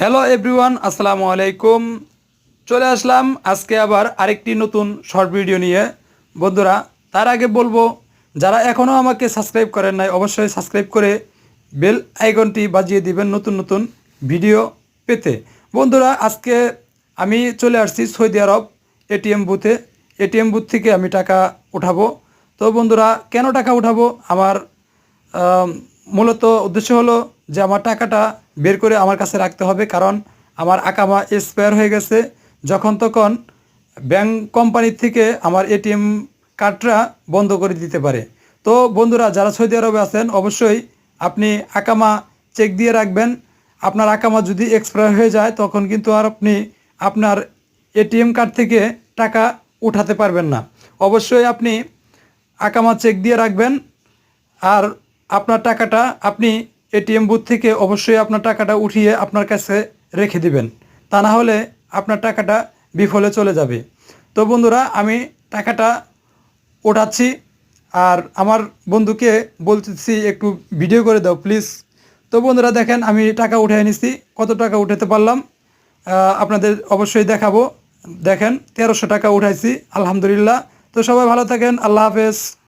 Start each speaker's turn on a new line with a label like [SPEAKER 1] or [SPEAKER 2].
[SPEAKER 1] Hello everyone আসসালামু আলাইকুম চলে আসলাম আজকে আবার আরেকটি নতুন শর্ট ভিডিও নিয়ে। বন্ধুরা তার আগে বলব যারা এখনও আমাকে সাবস্ক্রাইব করেন নাই অবশ্যই সাবস্ক্রাইব করে বেল আইকনটি বাজিয়ে দিবেন নতুন নতুন ভিডিও পেতে। বন্ধুরা আজকে আমি চলে আসছি সৌদি আরব এটিএম বুথে। এটিএম বুথ থেকে আমি টাকা উঠাবো। তো বন্ধুরা কেন টাকা উঠাবো? আমার আম, মূলত উদ্দেশ্য হলো যে আমার টাকাটা বের করে আমার কাছে রাখতে হবে, কারণ আমার আকামা এক্সপায়ার হয়ে গেছে। যখন তখন ব্যাংক কোম্পানির থেকে আমার এটিএম কার্ডটা বন্ধ করে দিতে পারে। তো বন্ধুরা, যারা সৌদি আরবে আছেন, অবশ্যই আপনি আকামা চেক দিয়ে রাখবেন। আপনার আকামা যদি এক্সপায়ার হয়ে যায়, তখন কিন্তু আর আপনি আপনার এটিএম কার্ড থেকে টাকা উঠাতে পারবেন না। অবশ্যই আপনি আকামা চেক দিয়ে রাখবেন। আর আপনার টাকাটা আপনি এটিএম বুথ থেকে অবশ্যই আপনার টাকাটা উঠিয়ে আপনার কাছে রেখে দিবেন। তা না হলে আপনার টাকাটা বিফলে চলে যাবে। তো বন্ধুরা, আমি টাকাটা ওঠাচ্ছি আর আমার বন্ধুকে বলতেছি, একটু ভিডিও করে দাও প্লিজ। তো বন্ধুরা, দেখেন আমি টাকা উঠে নিছি। কত টাকা উঠাতে পারলাম? আপনাদের অবশ্যই দেখাবো। দেখেন, তেরোশো টাকা উঠাইছি, আলহামদুলিল্লাহ। তো সবাই ভালো থাকেন, আল্লাহ হাফেজ।